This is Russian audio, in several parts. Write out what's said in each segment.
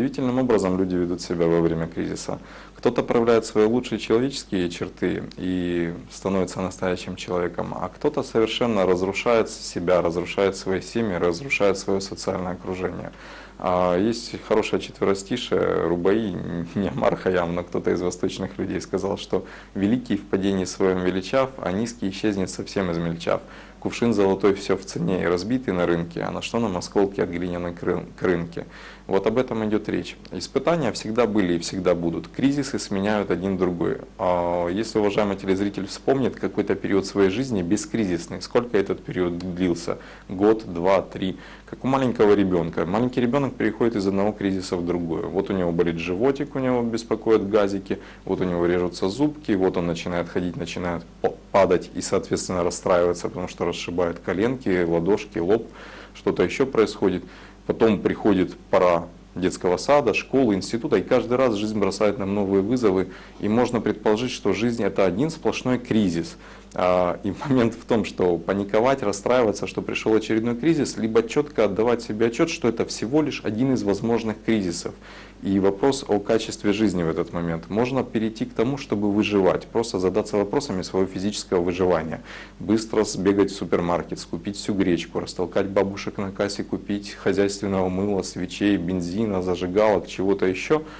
Удивительным образом люди ведут себя во время кризиса. Кто-то проявляет свои лучшие человеческие черты и становится настоящим человеком, а кто-то совершенно разрушает себя, разрушает свои семьи, разрушает свое социальное окружение. А есть хорошее четверостишее, Рубаи, не Амар Хаям, но кто-то из восточных людей сказал, что «великий в падении своем величав, а низкий исчезнет совсем измельчав». Кувшин золотой все в цене и разбитый на рынке, а на что нам осколки от глиняной крынки? Вот об этом идет речь. Испытания всегда были и всегда будут. Кризисы сменяют один другой. А если уважаемый телезритель вспомнит какой-то период своей жизни бескризисный, сколько этот период длился? Год, два, три. Как у маленького ребенка. Маленький ребенок переходит из одного кризиса в другой. Вот у него болит животик, у него беспокоят газики, вот у него режутся зубки, вот он начинает ходить, начинает падать и, соответственно, расстраиваться, потому что расшибает коленки, ладошки, лоб, что-то еще происходит. Потом приходит пора детского сада, школы, института, и каждый раз жизнь бросает нам новые вызовы, и можно предположить, что жизнь это один сплошной кризис. А, и момент в том, что паниковать, расстраиваться, что пришел очередной кризис, либо четко отдавать себе отчет, что это всего лишь один из возможных кризисов. И вопрос о качестве жизни в этот момент. Можно перейти к тому, чтобы выживать, просто задаться вопросами своего физического выживания. Быстро сбегать в супермаркет, скупить всю гречку, растолкать бабушек на кассе, купить хозяйственного мыла, свечей, бензина, зажигалок, чего-то еще –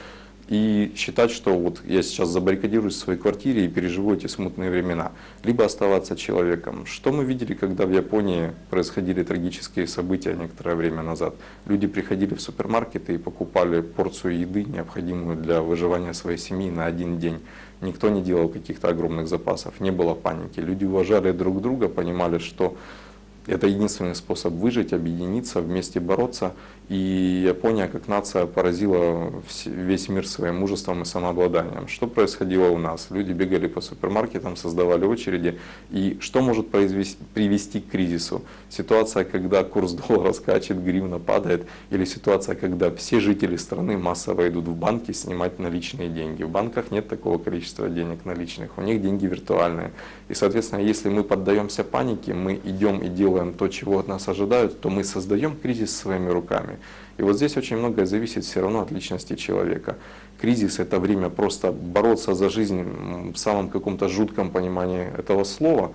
и считать, что вот я сейчас забаррикадируюсь в своей квартире и переживу эти смутные времена, либо оставаться человеком. Что мы видели, когда в Японии происходили трагические события некоторое время назад? Люди приходили в супермаркеты и покупали порцию еды, необходимую для выживания своей семьи на один день. Никто не делал каких-то огромных запасов, не было паники. Люди уважали друг друга, понимали, что это единственный способ выжить, объединиться, вместе бороться. И Япония как нация поразила весь мир своим мужеством и самообладанием. Что происходило у нас? Люди бегали по супермаркетам, создавали очереди. И что может привести к кризису? Ситуация, когда курс доллара скачет, гривна падает, или ситуация, когда все жители страны массово идут в банки снимать наличные деньги. В банках нет такого количества денег наличных, у них деньги виртуальные. И, соответственно, если мы поддаемся панике, мы идем и делаем делаем то, чего от нас ожидают, то мы создаем кризис своими руками. И вот здесь очень многое зависит все равно от личности человека. Кризис – это время просто бороться за жизнь в самом каком-то жутком понимании этого слова,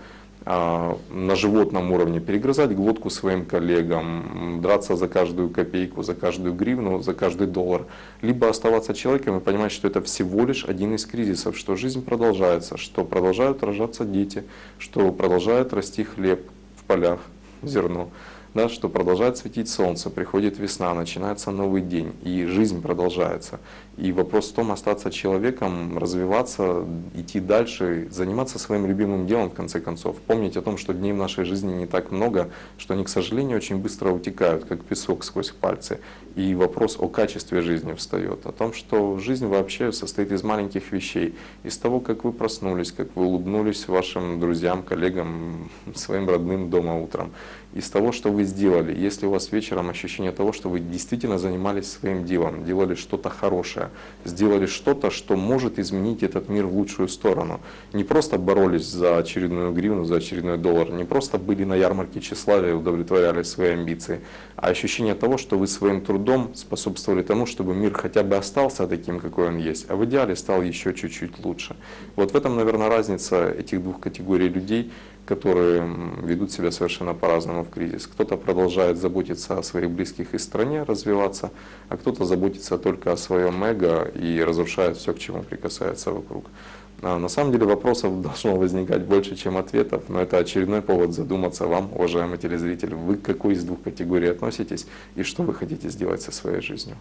а, на животном уровне, перегрызать глотку своим коллегам, драться за каждую копейку, за каждую гривну, за каждый доллар, либо оставаться человеком и понимать, что это всего лишь один из кризисов, что жизнь продолжается, что продолжают рожаться дети, что продолжает расти хлеб в полях, зерно, да, что продолжает светить солнце, приходит весна, начинается новый день, и жизнь продолжается. И вопрос в том, остаться человеком, развиваться, идти дальше, заниматься своим любимым делом, в конце концов. Помнить о том, что дней в нашей жизни не так много, что они, к сожалению, очень быстро утекают, как песок сквозь пальцы. И вопрос о качестве жизни встает, о том, что жизнь вообще состоит из маленьких вещей, из того, как вы проснулись, как вы улыбнулись вашим друзьям, коллегам, своим родным дома утром, из того, что вы сделали. Если у вас вечером ощущение того, что вы действительно занимались своим делом, делали что-то хорошее, сделали что-то, что может изменить этот мир в лучшую сторону. Не просто боролись за очередную гривну, за очередной доллар, не просто были на ярмарке тщеславия и удовлетворяли свои амбиции, а ощущение того, что вы своим трудом способствовали тому, чтобы мир хотя бы остался таким, какой он есть, а в идеале стал еще чуть-чуть лучше. Вот в этом, наверное, разница этих двух категорий людей, которые ведут себя совершенно по-разному в кризис. Кто-то продолжает заботиться о своих близких и стране, развиваться, а кто-то заботится только о своем эго и разрушает все, к чему прикасается вокруг. А на самом деле вопросов должно возникать больше, чем ответов, но это очередной повод задуматься вам, уважаемый телезритель, вы к какой из двух категорий относитесь и что вы хотите сделать со своей жизнью.